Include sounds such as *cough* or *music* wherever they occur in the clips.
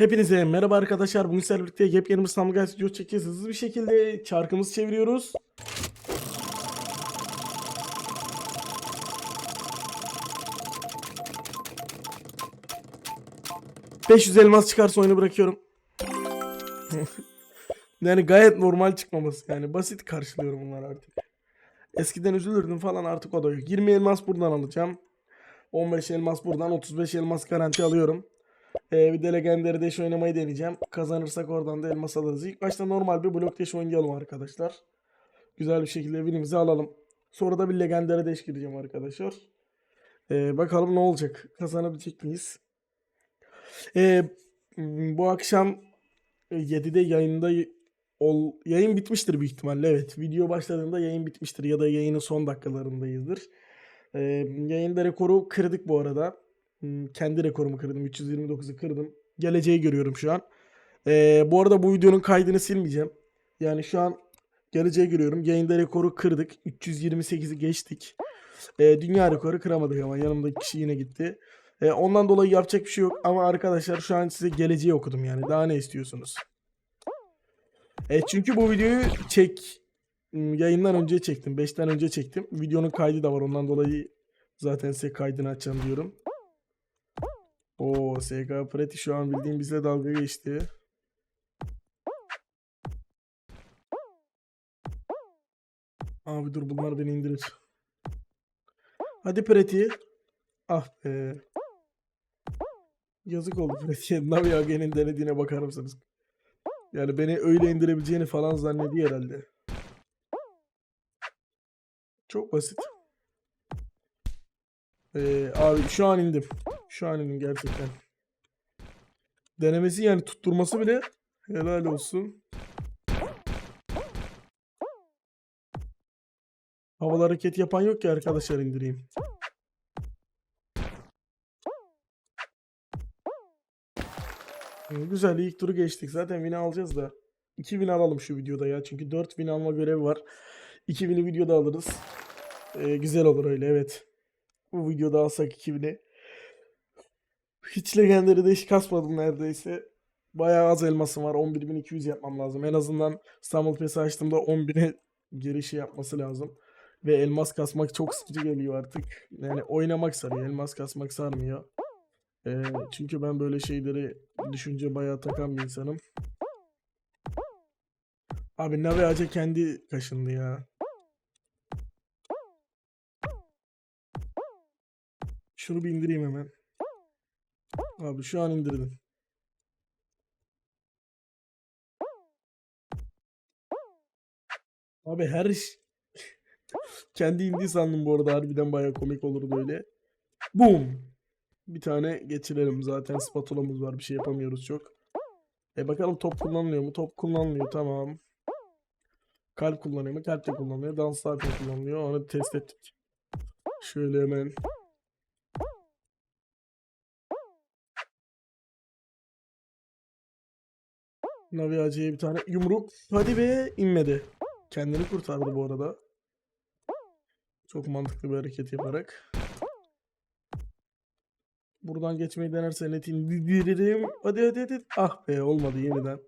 Hepinize merhaba arkadaşlar. Bugün sizlerle birlikte yepyeni bir İstanbul Guys video çekeceğiz. Hızlı bir şekilde çarkımızı çeviriyoruz. ...500 elmas çıkarsa oyunu bırakıyorum. *laughs* yani gayet normal çıkmaması yani. Basit karşılıyorum bunları artık. Eskiden üzülürdüm falan artık o da yok. 20 elmas buradan alacağım. 15 elmas buradan 35 elmas garanti alıyorum. Ee, bir de Legendary oynamayı deneyeceğim. Kazanırsak oradan da elmas alırız. İlk başta normal bir blok dash oynayalım arkadaşlar. Güzel bir şekilde winimizi alalım. Sonra da bir Legendary Dash gireceğim arkadaşlar. Ee, bakalım ne olacak. Kazanabilecek miyiz? Ee, bu akşam e, 7'de yayında y- ol, yayın bitmiştir büyük ihtimalle. Evet. Video başladığında yayın bitmiştir ya da yayının son dakikalarındayızdır. Ee, yayında rekoru kırdık bu arada. Hmm, Kendi rekorumu kırdım. 329'u kırdım. Geleceği görüyorum şu an. Ee, bu arada bu videonun kaydını silmeyeceğim. Yani şu an geleceği görüyorum. Yayında rekoru kırdık. 328'i geçtik. Ee, dünya rekoru kıramadık ama yanımdaki kişi yine gitti. Ee, ondan dolayı yapacak bir şey yok. Ama arkadaşlar şu an size geleceği okudum yani. Daha ne istiyorsunuz? Evet çünkü bu videoyu çek Hmm, yayından önce çektim. 5'ten önce çektim. Videonun kaydı da var. Ondan dolayı zaten size kaydını açacağım diyorum. O SK Preti şu an bildiğim bizle dalga geçti. Abi dur bunlar beni indirir. Hadi Preti. Ah be. Yazık oldu Preti'ye. *laughs* Navi Age'nin denediğine bakar mısınız? Yani beni öyle indirebileceğini falan zannediyor herhalde. Çok basit. Ee, abi şu an indim. Şu an indim gerçekten. Denemesi yani tutturması bile helal olsun. Havalı hareket yapan yok ki arkadaşlar indireyim. Ee, Güzel ilk turu geçtik. Zaten win alacağız da. 2 win alalım şu videoda ya. Çünkü 4 win alma görevi var. 2 win'i videoda alırız. Ee, güzel olur öyle evet. Bu videoda alsak 2 win'i. Hiç legendary de hiç kasmadım neredeyse. Bayağı az elmasım var. 11.200 yapmam lazım. En azından İstanbul Pesi açtığımda 10.000'e girişi yapması lazım. Ve elmas kasmak çok sıkıcı geliyor artık. Yani oynamak sarıyor. Elmas kasmak sarmıyor. Ee, çünkü ben böyle şeyleri düşünce bayağı takan bir insanım. Abi Navi Ağaca kendi kaşındı ya. Şunu bir indireyim hemen. Abi şu an indirdim. Abi her iş *laughs* kendi indiği sandım bu arada harbiden bayağı komik olurdu öyle. Boom. Bir tane geçirelim zaten spatulamız var bir şey yapamıyoruz çok. E bakalım top kullanılıyor mu? Top kullanılıyor tamam. Kalp kullanıyor mu? Kalp de kullanılıyor. Dans zaten kullanılıyor. Onu test ettik. Şöyle hemen. Navi Hacı'ya bir tane yumruk. Hadi be inmedi. Kendini kurtardı bu arada. Çok mantıklı bir hareket yaparak. Buradan geçmeyi denerse net indiririm. Hadi hadi hadi. Ah be olmadı yeniden.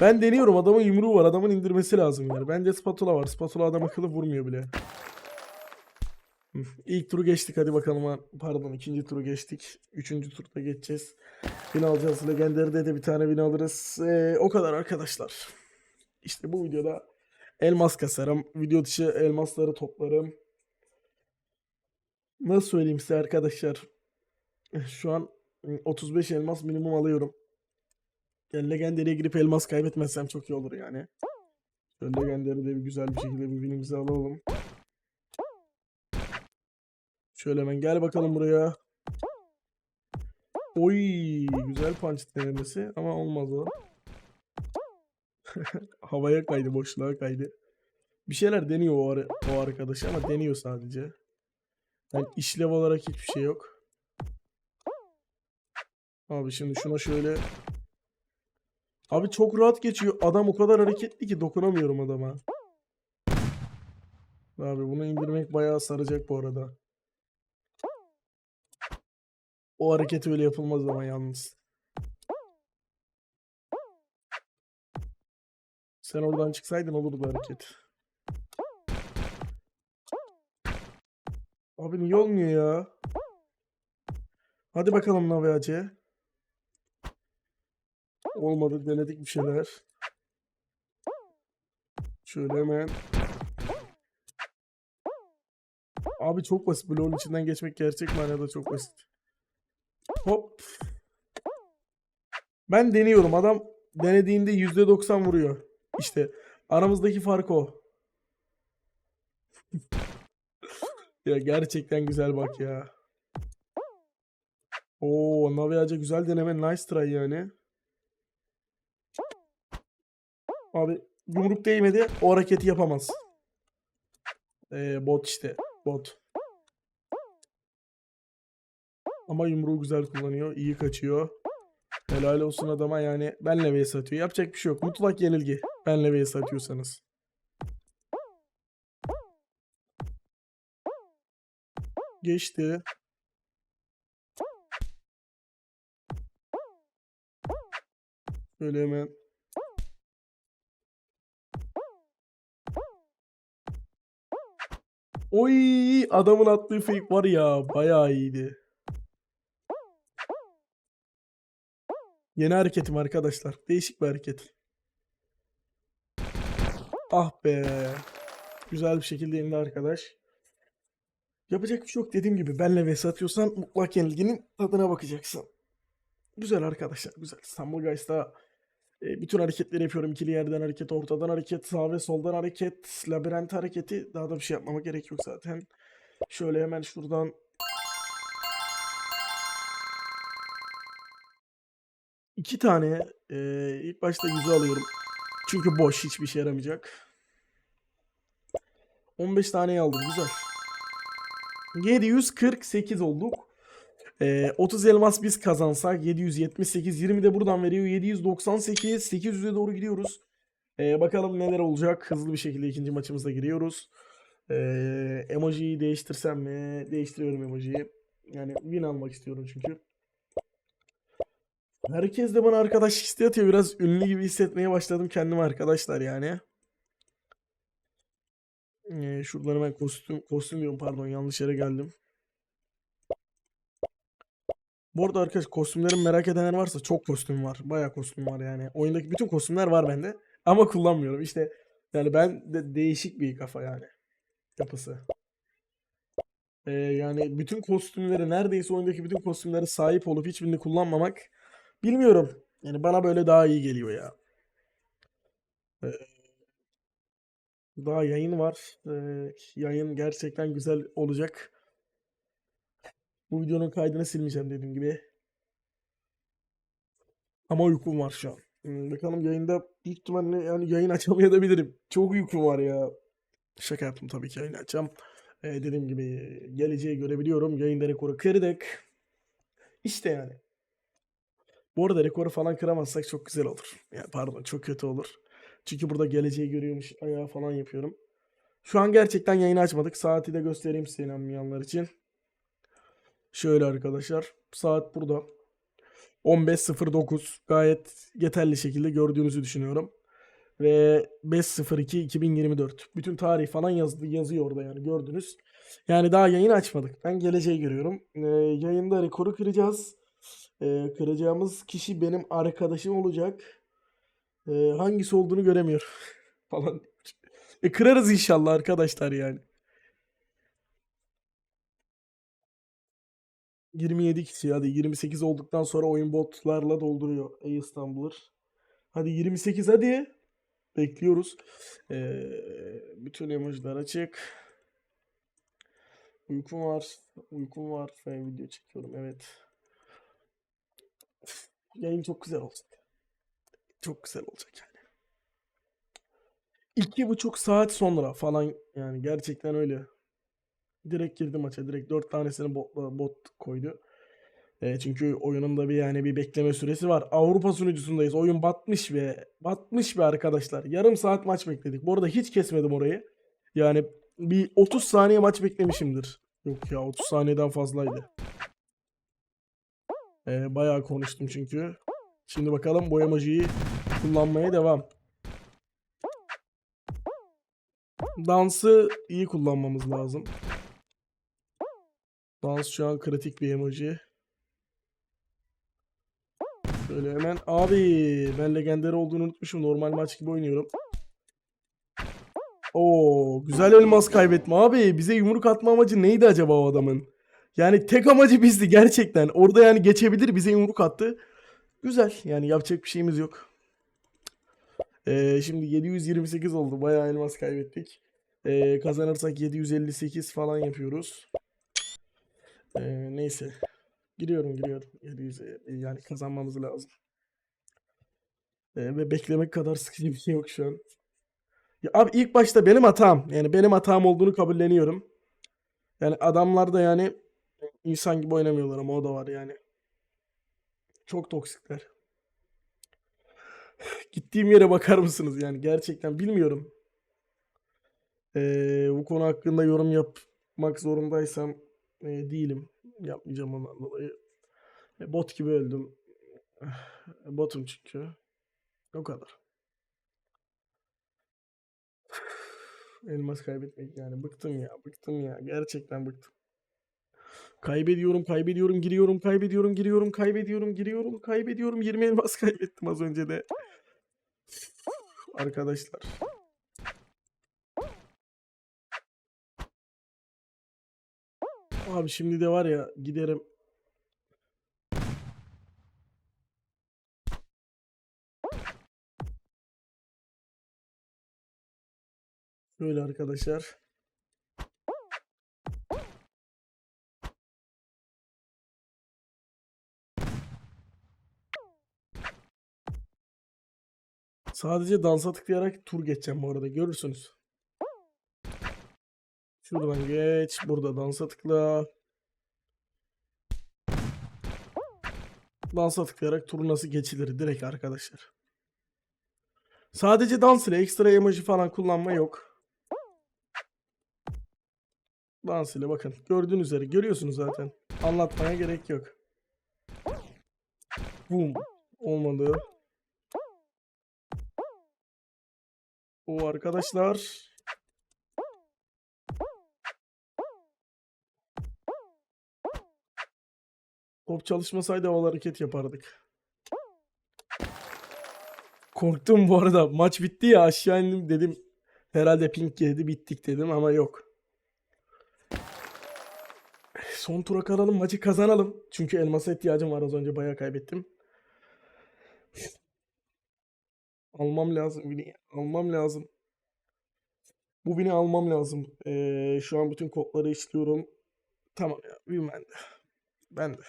Ben deniyorum adamın yumruğu var. Adamın indirmesi lazım yani. Bende spatula var. Spatula adam akıllı vurmuyor bile. İlk turu geçtik hadi bakalım. Pardon ikinci turu geçtik. Üçüncü turda geçeceğiz. Win alacağız. Legendary'de de bir tane win alırız. Ee, o kadar arkadaşlar. İşte bu videoda elmas kasarım. Video dışı elmasları toplarım. Nasıl söyleyeyim size arkadaşlar? Şu an ıı, 35 elmas minimum alıyorum. Yani Legendary'e girip elmas kaybetmezsem çok iyi olur yani. Şöyle Legendary'de bir güzel bir şekilde bir winimizi alalım. Şöyle hemen gel bakalım buraya. Oy güzel punch denemesi ama olmaz o. *laughs* Havaya kaydı, boşluğa kaydı. Bir şeyler deniyor o, ara- o arkadaş ama deniyor sadece. Yani işlev olarak hiçbir şey yok. Abi şimdi şuna şöyle Abi çok rahat geçiyor. Adam o kadar hareketli ki dokunamıyorum adama. Abi bunu indirmek bayağı saracak bu arada. O hareket öyle yapılmaz ama yalnız. Sen oradan çıksaydın olurdu hareket. Abi niye olmuyor ya? Hadi bakalım Naviace. Olmadı denedik bir şeyler. Şöyle hemen. Abi çok basit. Bloğun içinden geçmek gerçek manada çok basit. Hop. Ben deniyorum. Adam denediğinde %90 vuruyor. İşte aramızdaki fark o. *laughs* ya gerçekten güzel bak ya. Oo, Naviaca güzel deneme. Nice try yani. Abi yumruk değmedi. O hareketi yapamaz. Ee, bot işte. Bot. Ama yumruğu güzel kullanıyor. iyi kaçıyor. Helal olsun adama yani. Benle vs atıyor. Yapacak bir şey yok. Mutlak yenilgi. Benle vs atıyorsanız. Geçti. Şöyle hemen. Oy adamın attığı fake var ya bayağı iyiydi. Yeni hareketim arkadaşlar. Değişik bir hareket. Ah be. Güzel bir şekilde yenildi arkadaş. Yapacak bir şey yok dediğim gibi. Benle vs atıyorsan mutlak yenilginin tadına bakacaksın. Güzel arkadaşlar. Güzel. İstanbul Guys'ta e, bütün hareketleri yapıyorum. İkili yerden hareket, ortadan hareket, sağ ve soldan hareket, labirent hareketi. Daha da bir şey yapmama gerek yok zaten. Şöyle hemen şuradan iki tane e, ilk başta yüzü alıyorum. Çünkü boş hiçbir şey yaramayacak. 15 tane aldım. Güzel. 748 olduk. Ee, 30 elmas biz kazansak 778 20 de buradan veriyor 798 800'e doğru gidiyoruz. Ee, bakalım neler olacak. Hızlı bir şekilde ikinci maçımıza giriyoruz. Ee, emojiyi değiştirsem mi? Değiştiriyorum emojiyi. Yani win almak istiyorum çünkü. Herkes de bana arkadaş isteği atıyor. Biraz ünlü gibi hissetmeye başladım kendimi arkadaşlar yani. Ee, şuradan hemen kostüm, kostüm diyorum pardon yanlış yere geldim. Bu arada arkadaş kostümlerin merak edenler varsa çok kostüm var. Bayağı kostüm var yani. Oyundaki bütün kostümler var bende. Ama kullanmıyorum. İşte yani ben de değişik bir kafa yani. Yapısı. Ee, yani bütün kostümleri neredeyse oyundaki bütün kostümlere sahip olup hiçbirini kullanmamak bilmiyorum. Yani bana böyle daha iyi geliyor ya. Ee, daha yayın var. Ee, yayın gerçekten güzel olacak. Bu videonun kaydını silmeyeceğim dediğim gibi. Ama uykum var şu an. Hmm, bakalım yayında büyük ihtimalle yani yayın *laughs* açamayabilirim. Çok uykum var ya. Şaka yaptım tabii ki yayın açacağım. Ee, dediğim gibi geleceği görebiliyorum. Yayında rekoru kırdık. İşte yani. Bu arada rekoru falan kıramazsak çok güzel olur. Yani pardon çok kötü olur. Çünkü burada geleceği görüyormuş ayağı falan yapıyorum. Şu an gerçekten yayını açmadık. Saati de göstereyim size inanmayanlar için. Şöyle arkadaşlar. Saat burada. 15.09 gayet yeterli şekilde gördüğünüzü düşünüyorum. Ve 5.02.2024. Bütün tarih falan yazdı, yazıyor orada yani gördünüz. Yani daha yayın açmadık. Ben geleceği görüyorum. Ee, yayında rekoru kıracağız. Ee, kıracağımız kişi benim arkadaşım olacak. Ee, hangisi olduğunu göremiyorum *laughs* falan. E, kırarız inşallah arkadaşlar yani. 27 kişi hadi 28 olduktan sonra oyun botlarla dolduruyor Ey İstanbul'ur. Hadi 28 hadi. Bekliyoruz. Ee, bütün emojiler açık. Uykum var. Uykum var. Ben video çekiyorum evet. Yayın çok güzel olacak. Çok güzel olacak yani. İki buçuk saat sonra falan yani gerçekten öyle. Direkt girdi maça. Direkt dört tanesini bot, bot koydu. E, çünkü oyunun da bir yani bir bekleme süresi var. Avrupa sunucusundayız. Oyun batmış ve batmış be arkadaşlar. Yarım saat maç bekledik. Bu arada hiç kesmedim orayı. Yani bir 30 saniye maç beklemişimdir. Yok ya 30 saniyeden fazlaydı. E, bayağı konuştum çünkü. Şimdi bakalım bu emojiyi kullanmaya devam. Dansı iyi kullanmamız lazım. Dans şu an kritik bir emoji. Şöyle hemen. Abi ben legendary olduğunu unutmuşum. Normal maç gibi oynuyorum. Oo güzel elmas kaybetme abi. Bize yumruk atma amacı neydi acaba o adamın? Yani tek amacı bizdi gerçekten. Orada yani geçebilir bize yumruk attı. Güzel yani yapacak bir şeyimiz yok. Ee, şimdi 728 oldu. Bayağı elmas kaybettik. Ee, kazanırsak 758 falan yapıyoruz. Ee, neyse. Giriyorum giriyorum. 700'e yani kazanmamız lazım. Ee, ve beklemek kadar sıkıcı bir şey yok şu an. Ya abi ilk başta benim hatam. Yani benim hatam olduğunu kabulleniyorum. Yani adamlar da yani insan gibi oynamıyorlar ama o da var yani. Çok toksikler. *sighs* Gittiğim yere bakar mısınız yani gerçekten bilmiyorum. Ee, bu konu hakkında yorum yapmak zorundaysam e, değilim. Yapmayacağım ondan dolayı. E, bot gibi öldüm. *sighs* Botum çünkü. O kadar. *sighs* Elmas kaybetmek yani bıktım ya bıktım ya gerçekten bıktım. Kaybediyorum kaybediyorum giriyorum kaybediyorum giriyorum kaybediyorum giriyorum kaybediyorum 20 elmas *laughs* kaybettim az önce de. Arkadaşlar. Abi şimdi de var ya giderim. Böyle arkadaşlar. Sadece dansa tıklayarak tur geçeceğim bu arada görürsünüz. Şuradan geç. Burada dansa tıkla. Dansa tıklayarak tur nasıl geçilir direkt arkadaşlar. Sadece dans ile ekstra emoji falan kullanma yok. Dans ile bakın gördüğünüz üzere görüyorsunuz zaten. Anlatmaya gerek yok. Boom. Olmadı. O arkadaşlar. Top çalışmasaydı havalı hareket yapardık. Korktum bu arada. Maç bitti ya aşağı indim dedim. Herhalde pink geldi bittik dedim ama yok. Son tura kalalım maçı kazanalım. Çünkü elmasa ihtiyacım var az önce bayağı kaybettim. Almam lazım bini. Almam lazım. Bu bini almam lazım. Ee, şu an bütün kodları işliyorum. Tamam ya. Win bende. Ben de.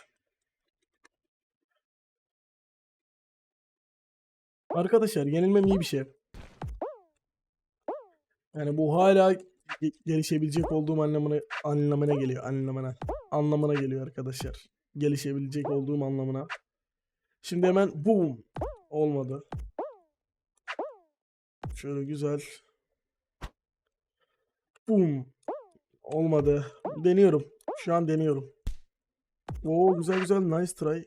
Arkadaşlar yenilmem iyi bir şey. Yani bu hala ge- gelişebilecek olduğum anlamına anlamına geliyor. Anlamına. Anlamına geliyor arkadaşlar. Gelişebilecek olduğum anlamına. Şimdi hemen boom. Olmadı. Şöyle güzel. Boom. Olmadı. Deniyorum. Şu an deniyorum. Oo güzel güzel. Nice try.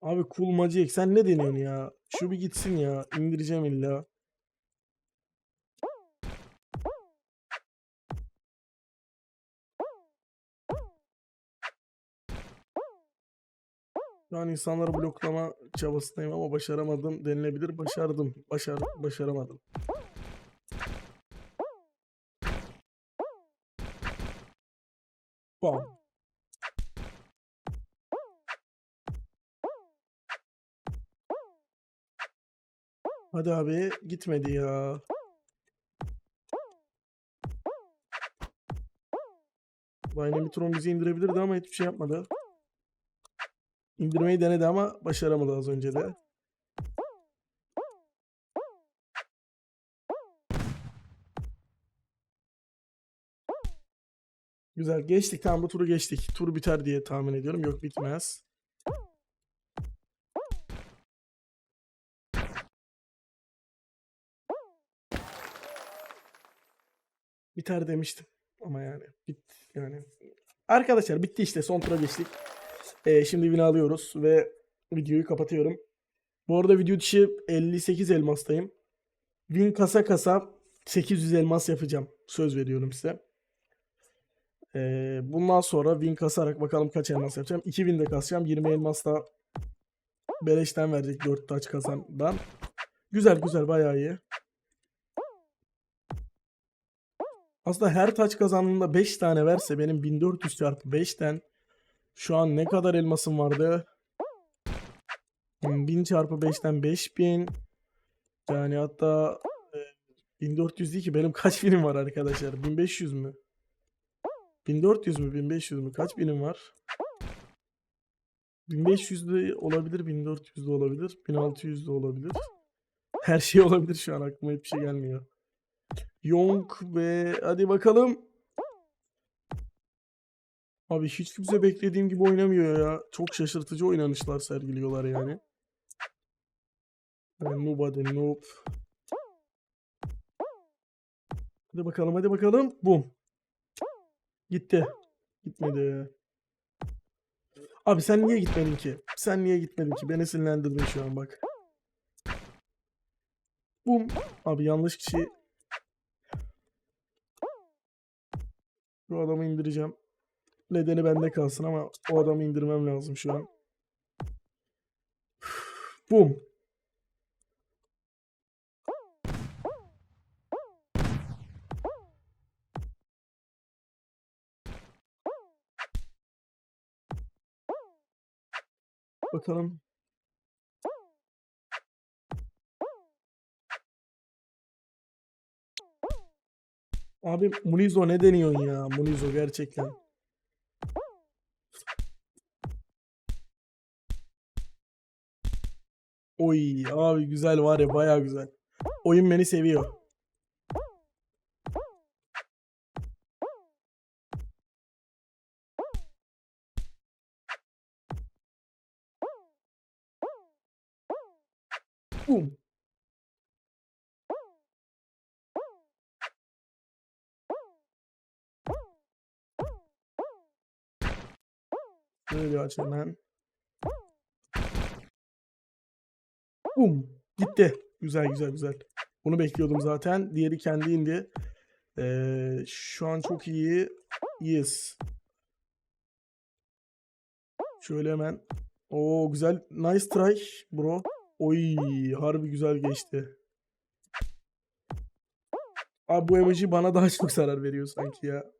Abi cool Magic sen ne deniyorsun ya? Şu bir gitsin ya. İndireceğim illa. Şu an insanları bloklama çabasındayım ama başaramadım denilebilir. Başardım. Başar başaramadım. Bam. Hadi abi gitmedi ya. Dynamitron bizi indirebilirdi ama hiçbir şey yapmadı. İndirmeyi denedi ama başaramadı az önce de. Güzel geçtik. Tamam bu turu geçtik. Tur biter diye tahmin ediyorum. Yok bitmez. Biter demiştim. Ama yani bit yani. Arkadaşlar bitti işte son tura geçtik. Ee, şimdi win alıyoruz ve videoyu kapatıyorum. Bu arada video dışı 58 elmastayım. Win kasa kasa 800 elmas yapacağım. Söz veriyorum size. Ee, bundan sonra win kasarak bakalım kaç elmas yapacağım. 2000 de kasacağım. 20 elmas da beleşten verecek 4 taç kazandan. Güzel güzel bayağı iyi. Aslında her taç kazandığında 5 tane verse benim 1400 çarpı 5'ten şu an ne kadar elmasım vardı? Hmm, 1000 çarpı 5'ten 5000 yani hatta e, 1400 değil ki benim kaç binim var arkadaşlar? 1500 mü? 1400 mü? 1500 mü? Kaç binim var? 1500 de olabilir, 1400 de olabilir, 1600 de olabilir. Her şey olabilir şu an aklıma hiçbir şey gelmiyor. Yonk ve hadi bakalım. Abi hiç kimse beklediğim gibi oynamıyor ya. Çok şaşırtıcı oynanışlar sergiliyorlar yani. Yani nobody noob. Hadi bakalım hadi bakalım. Bum. Gitti. Gitmedi. Abi sen niye gitmedin ki? Sen niye gitmedin ki? Beni sinirlendirdin şu an bak. Bum. Abi yanlış kişi. Bu adamı indireceğim. Nedeni bende kalsın ama o adamı indirmem lazım şu an. Bum. Bakalım. Abi Munizo ne deniyorsun ya? Munizo gerçekten. Oy abi güzel var ya baya güzel. Oyun beni seviyor. Bum. Böyle aç hemen. Bum. Gitti. Güzel güzel güzel. Bunu bekliyordum zaten. Diğeri kendi indi. Ee, şu an çok iyi. Yes. Şöyle hemen. Oo güzel. Nice try bro. Oy harbi güzel geçti. Abi bu emoji bana daha çok zarar veriyor sanki ya.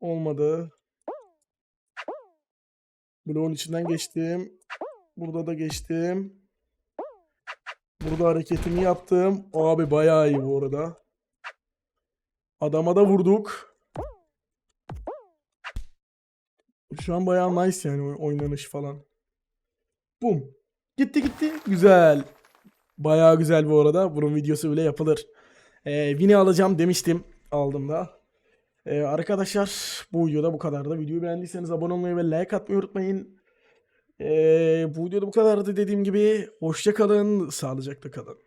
Olmadı. Bloğun içinden geçtim. Burada da geçtim. Burada hareketimi yaptım. Abi bayağı iyi bu arada. Adama da vurduk. Şu an bayağı nice yani oy- oynanış falan. Bum. Gitti gitti. Güzel. Bayağı güzel bu arada. Bunun videosu bile yapılır. Ee, Win'i alacağım demiştim. Aldım da. Ee, arkadaşlar bu videoda bu kadardı. Videoyu beğendiyseniz abone olmayı ve like atmayı unutmayın. Ee, bu videoda bu kadardı dediğim gibi. Hoşça kalın. Sağlıcakla kalın.